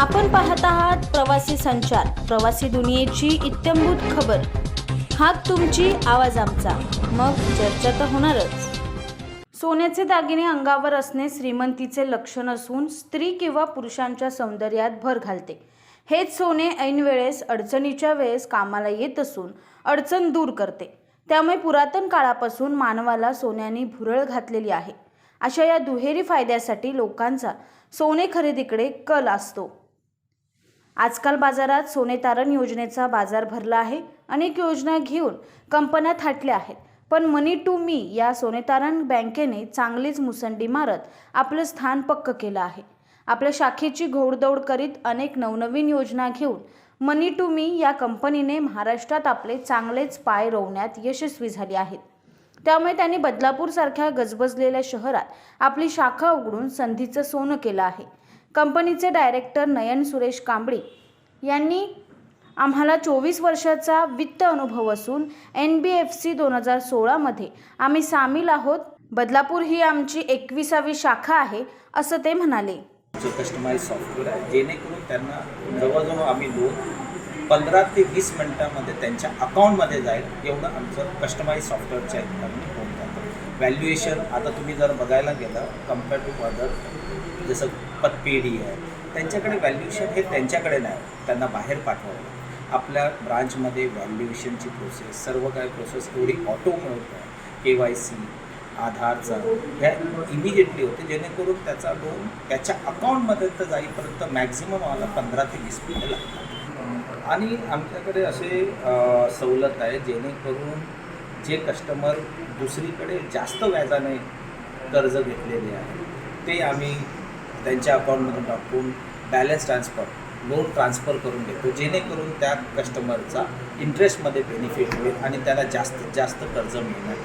आपण पाहत आहात प्रवासी संचार प्रवासी दुनियेची इत्यंभूत खबर. हात तुमची आवाज आमचा. मग चर्चा तर होणारच. सोन्याचे दागिने अंगावर असणे श्रीमंतीचे लक्षण असून स्त्री किंवा पुरुषांच्या सौंदर्यात भर घालते. हेच सोने ऐन वेळेस अडचणीच्या वेळेस कामाला येत असून अडचण दूर करते. त्यामुळे पुरातन काळापासून मानवाला सोन्याने भुरळ घातलेली आहे. अशा या दुहेरी फायद्यासाठी लोकांचा सोने खरेदीकडे कल असतो. आजकाल बाजारात सोने तारण योजनेचा बाजार भरला आहे. अनेक योजना घेऊन कंपन्या थाटल्या आहेत. पण मनी टू मी या सोनेतारण बँकेने चांगलीच मुसंडी मारत आपलं स्थान पक्क केलं आहे. आपल्या शाखेची घोडदौड करीत अनेक नवनवीन योजना घेऊन मनी टू मी या कंपनीने महाराष्ट्रात आपले चांगलेच पाय रोवण्यात यशस्वी झाले आहेत. त्यामुळे त्यांनी बदलापूरसारख्या गजबजलेल्या शहरात आपली शाखा उघडून संधीचं सोनं केलं आहे. कंपनीचे डायरेक्टर नयन सुरेश कांबळी यांनी आम्हाला चोवीस वर्षाचा वित्त अनुभव असून एन बी एफ सी दोन हजार सोळामध्ये आम्ही सामील आहोत. बदलापूर ही आमची एकविसावी शाखा आहे असं ते म्हणाले. कस्टमाइज सॉफ्टवेअर आहे जेणेकरून त्यांना जवळजवळ आम्ही लोन पंधरा ते वीस मिनटामध्ये त्यांच्या अकाउंटमध्ये जाईल एवढं आमचं कस्टमाइज सॉफ्टवेअरच्या ह्याच्यामध्ये होऊन जातं. व्हॅल्युएशन आता तुम्ही जर बघायला गेलं कंपेअर टू अदर जसं पतपेढी आहे त्यांच्याकडे व्हॅल्युएशन हे त्यांच्याकडे नाही त्यांना बाहेर पाठवावं. आपल्या ब्रांचमध्ये व्हॅल्युएशनची प्रोसेस सर्व काही प्रोसेस एवढी ऑटो मिळत आहे के वाय सी आधारचा ह्या इमिजिएटली होते जेणेकरून त्याचा लोन त्याच्या अकाउंटमध्ये तर जाईपर्यंत मॅक्झिमम आम्हाला पंधरा ते वीस मिनिटं लागतात. आणि आमच्याकडे असे सवलत आहे जेणेकरून जे कस्टमर दुसरीकडे जास्त व्याजाने कर्ज घेतलेले आहे ते आम्ही त्यांच्या अकाउंटमधून टाकून बॅलन्स ट्रान्सफर लोन ट्रान्सफर करून देतो जेणेकरून त्या कस्टमरचा इंटरेस्टमध्ये बेनिफिट होईल आणि त्याला जास्तीत जास्त कर्ज मिळणार.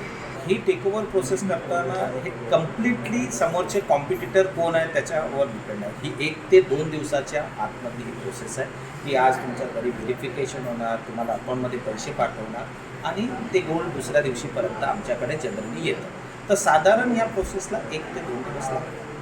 ही टेकओव्हर प्रोसेस करताना हे कम्प्लिटली समोरचे कॉम्पिटिटर कोण आहे त्याच्यावर डिपेंड आहे. ही एक ते दोन दिवसाच्या आतमधली ही प्रोसेस आहे. की आज तुमच्या घरी व्हेरिफिकेशन होणार तुम्हाला अकाउंटमध्ये पैसे पाठवणार आणि ते गोल्ड दुसऱ्या दिवशीपर्यंत आमच्याकडे जनरली येतं. तर साधारण या प्रोसेसला एक ते दोन दिवस लागतात.